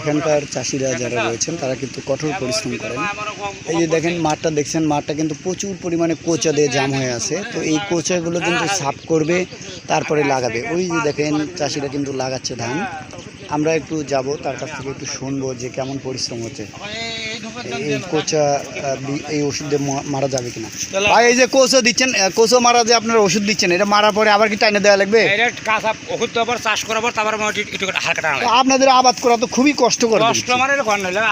এখানকার চাষিরা যারা রয়েছেন, তারা কিন্তু কঠোর পরিশ্রম করেন। এই যে দেখেন, মাঠটা দেখছেন, মাঠটা কিন্তু প্রচুর পরিমাণে কোচা দিয়ে জাম হয়ে আছে। তো এই কোচাগুলো কিন্তু সাফ করবে, তারপরে লাগাবে। ওই যে দেখেন, চাষিরা কিন্তু লাগাচ্ছে ধান। আমরা একটু যাব তার কাছ থেকে একটু শুনব যে কেমন পরিশ্রম হচ্ছে। এই কোচা এই ওষুধ দিয়ে মারা যাবে কিনা। ভাই এই যে কোচো দিচ্ছেন আহ, কোচো মারা যে আপনার ওষুধ দিচ্ছেন এটা মারার পরে আবার কি টাইনে দেওয়া লাগবে? ওষুধ পর চাষ করার পর তারপর আপনাদের আবাদ করা তো খুবই কষ্টকর কষ্ট মানে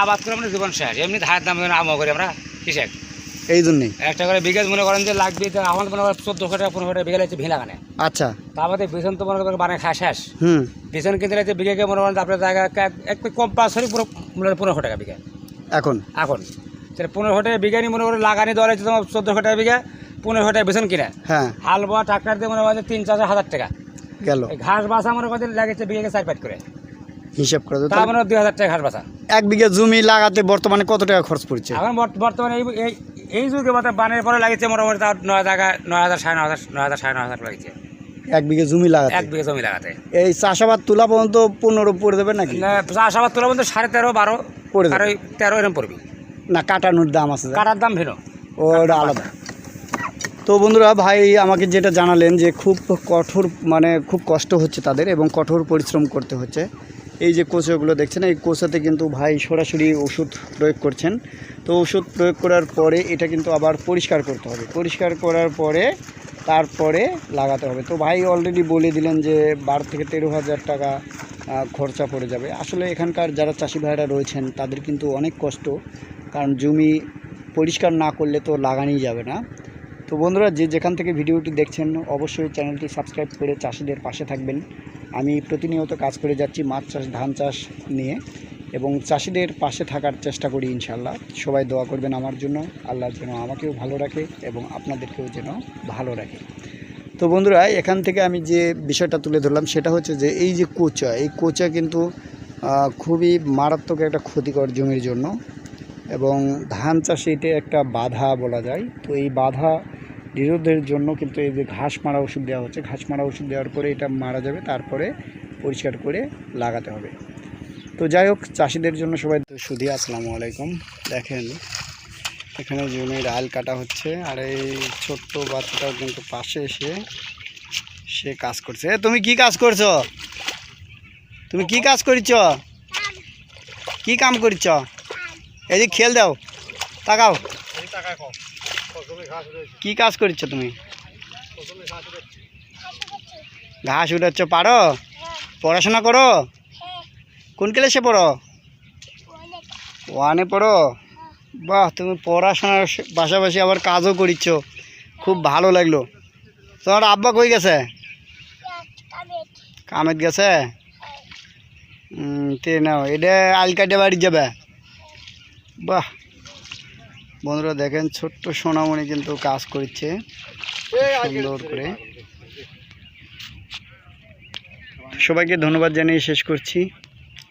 আবাদ করে মানে জীবন শেষ। এমনি ধারের দাম ধরে আমও করি আমরা এই জন্যই একটা করে বিঘাজ মনে করেন যে লাগবে তো আমাদের মনে করেন চোদ্দশো টাকা পনেরো টাকা বিঘা লাগছে ভিলা কানে আচ্ছা। তা আমাদের বেতন তো মনে করেন বানায় খায় শেষ। হুম। বেতন কিনতে লাগছে বিঘাকে মনে করেন আপনার জায়গা একটু কম্পালসারি পুরো মনে পনেরোশো টাকা বিঘা। এখন? এখন। তাহলে পনেরোশো টাকা বিঘা নিয়ে মনে করেন লাগানি দেওয়া লাগছে তোমার চোদ্দশো টাকা বিঘা পনেরোশো টাকা বেতন কিনা। হ্যাঁ। হাল বোয়া ট্রাক্টর দিয়ে মনে করেন তিন চার হাজার টাকা। গেল। ঘাস বাসা মনে করেন লাগেছে বিঘাকে চার পাট করে। হিসাব করে দাও। তা মানে দুই হাজার টাকা ঘাস বাসা। এক বিঘা জমি লাগাতে বর্তমানে কত টাকা খরচ পড়ছে? এখন বর্ত- বর্তমানে এই এই যুগে মতো বানের পরে লাগিয়েছে মোটামুটি তার নয় টাকা নয় হাজার সাড়ে নয় হাজার নয় হাজার সাড়ে নয় হাজার লাগছে এক বিঘে জমি লাগাতে? এক বিঘা জমি লাগাতে। এই চাষাবাদ তোলা পর্যন্ত পনেরো পড়ে দেবে নাকি? চাষাবাদ তোলা পর্যন্ত সাড়ে তেরো বারো পড়ে ওই তেরো এরকম পড়বি। না কাটানোর দাম আছে কাটার দাম ভিন্ন। ওটা আলাদা। তো বন্ধুরা ভাই আমাকে যেটা জানালেন যে খুব কঠোর মানে খুব কষ্ট হচ্ছে তাদের এবং কঠোর পরিশ্রম করতে হচ্ছে। এই যে কোচাগুলো দেখছেন, এই কোচাতে কিন্তু ভাই সরাসরি ওষুধ প্রয়োগ করছেন। তো ওষুধ প্রয়োগ করার পরে এটা কিন্তু আবার পরিষ্কার করতে হবে। পরিষ্কার করার পরে তারপরে লাগাতে হবে। তো ভাই অলরেডি বলে দিলেন যে বারো থেকে তেরো হাজার টাকা খরচা পড়ে যাবে। আসলে এখানকার যারা চাষি ভাইরা রয়েছেন, তাদের কিন্তু অনেক কষ্ট। কারণ জমি পরিষ্কার না করলে তো লাগানোই যাবে না। তো বন্ধুরা, যে যেখান থেকে ভিডিওটি দেখছেন, অবশ্যই চ্যানেলটি সাবস্ক্রাইব করে চাষিদের পাশে থাকবেন। আমি প্রতিনিয়ত কাজ করে যাচ্ছি মাছ চাষ, ধান চাষ নিয়ে এবং চাষিদের পাশে থাকার চেষ্টা করি ইনশাল্লাহ সবাই দোয়া করবেন আমার জন্য। আল্লাহ যেন আমাকেও ভালো রাখে এবং আপনাদেরকেও যেন ভালো রাখে। তো বন্ধুরা, এখান থেকে আমি যে বিষয়টা তুলে ধরলাম, সেটা হচ্ছে যে এই যে কোচা, এই কোচা কিন্তু খুবই মারাত্মক একটা ক্ষতিকর জমির জন্য এবং ধান চাষে এটা একটা বাধা বলা যায়। তো এই বাধা নিরোধের জন্য কিন্তু এই যে ঘাস মারা ওষুধ দেওয়া হচ্ছে, ঘাস মারা ওষুধ দেওয়ার পরে এটা মারা যাবে, তারপরে পরিষ্কার করে লাগাতে হবে। তো যাই হোক, চাষিদের জন্য সবাই শুধু আসসালামু আলাইকুম। দেখেন, এখানে জমির আল কাটা হচ্ছে, আর এই ছোট্ট বাচ্চাটাও কিন্তু পাশে এসে সে কাজ করছে। তুমি কি কাজ করছ? তুমি কি কাজ করিছ কি কাম করিছ এদিক খেল দাও, তাকাও। কি কাজ করছ তুমি? ঘাস উঠাচ্ছ পারো? পড়াশোনা করো? কোন ক্লাসে পড়ো? ওয়ানে। পড়ো? বাহ তুমি পড়াশোনার পাশাপাশি আবার কাজও করিচ্ছ। খুব ভালো লাগল। তোমার আব্বা কই গেছে? কামেত। গেছে? উম, তে নাও এটা আলকাটে বাড়ি যাবে। বাহ। বন্ধুরা দেখেন ছোট্ট সোনামণি কিন্তু কাজ করছে সুন্দর করে। সবাইকে ধন্যবাদ জানিয়ে শেষ করছি।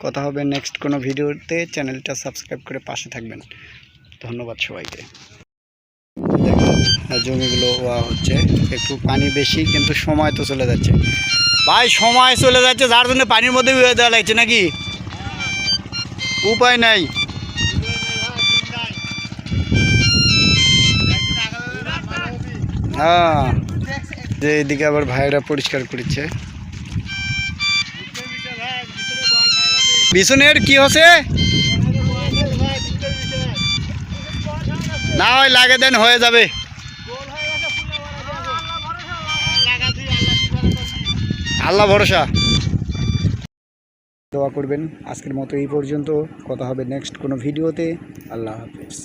কথা হবে নেক্সট কোনো ভিডিওতে। চ্যানেলটা সাবস্ক্রাইব করে পাশে থাকবেন। ধন্যবাদ সবাইকে। জমিগুলো হচ্ছে একটু পানি বেশি কিন্তু সময় তো চলে যাচ্ছে। ভাই সময় চলে যাচ্ছে যার জন্য পানির মধ্যে উড়ে দেওয়া লাগছে নাকি? উপায় নাই। হ্যাঁ যে এদিকে আবার ভাইরা পরিষ্কার করেছে। বিছনের কি হচ্ছে? না হয় লাগে দেন, হয়ে যাবে। আল্লাহ ভরসা। দোয়া করবেন, আজকের মতো এই পর্যন্ত। কথা হবে নেক্সট কোনো ভিডিওতে। আল্লাহ হাফিজ।